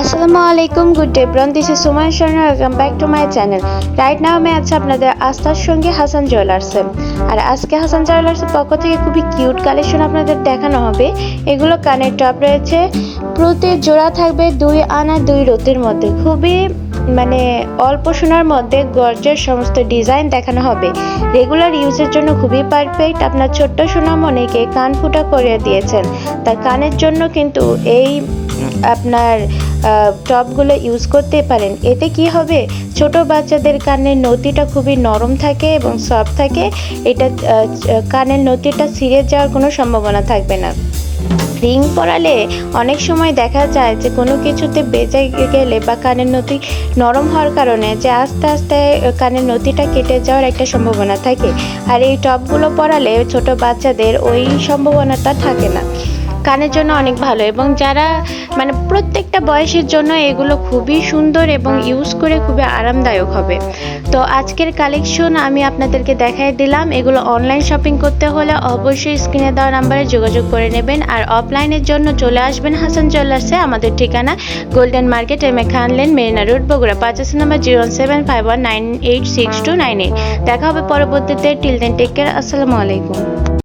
আসসালামু আলাইকুম good day ব্রন this is Suman Sharma welcome back to my channel right now আমি আছি আপনাদের আস্থার সঙ্গে হাসান জুয়েলার্সে আর আজকে হাসান জুয়েলার্সের পক্ষ থেকে খুবই কিউট কালেকশন আপনাদের দেখানো হবে। এগুলো কানের টপ রয়েছে। প্রতি জোড়া থাকবে দুই আনা, দুই রতির মধ্যে। খুবই মানে অল্প সোনার মধ্যে গর্জের সমস্ত ডিজাইন দেখানো হবে। রেগুলার ইউজের জন্য খুবই পারফেক্ট আপনার ছোট্ট সোনামণিকে কান ফুটা করে দিয়েছেন। তার কানের জন্য কিন্তু এই আপনার টপগুলো ইউজ করতে পারেন। এতে কি হবে? ছোট বাচ্চাদের কানের নতিটা খুবই নরম থাকে এবং সফট থাকে। এটা কানের নতিটা ছিঁড়ে যাওয়ার কোনো সম্ভাবনা থাকবে না। রিং পরালে অনেক সময় দেখা যায় যে কোনো কিছুতে বেজে গেলে বা কানের নতি নরম হওয়ার কারণে যে আস্তে আস্তে কানের নতিটা কেটে যাওয়ার একটা সম্ভাবনা থাকে। আর এই টপগুলো পরালে ছোট বাচ্চাদের ওই সম্ভাবনাটা থাকে না। কানের জন্য অনেক ভালো এবং যারা মানে প্রত্যেকটা বয়সের জন্য এগুলো খুবই সুন্দর এবং ইউজ করে খুবই আরামদায়ক হবে। তো আজকের কালেকশন আমি আপনাদেরকে দেখাই দিলাম। এগুলো অনলাইন শপিং করতে হলে অবশ্যই স্ক্রিনে দেওয়া নাম্বারে যোগাযোগ করে নেবেন। আর অফলাইনের জন্য চলে আসবেন হাসান জুয়েলার্সে আমাদের ঠিকানা golden market M A Khan lane Marina road Bogura, পাঁচাশি number zero seven five one nine eight six two nine eight দেখা হবে পরবর্তীতে। টিল দেন টেক কেয়ার আসসালামু আলাইকুম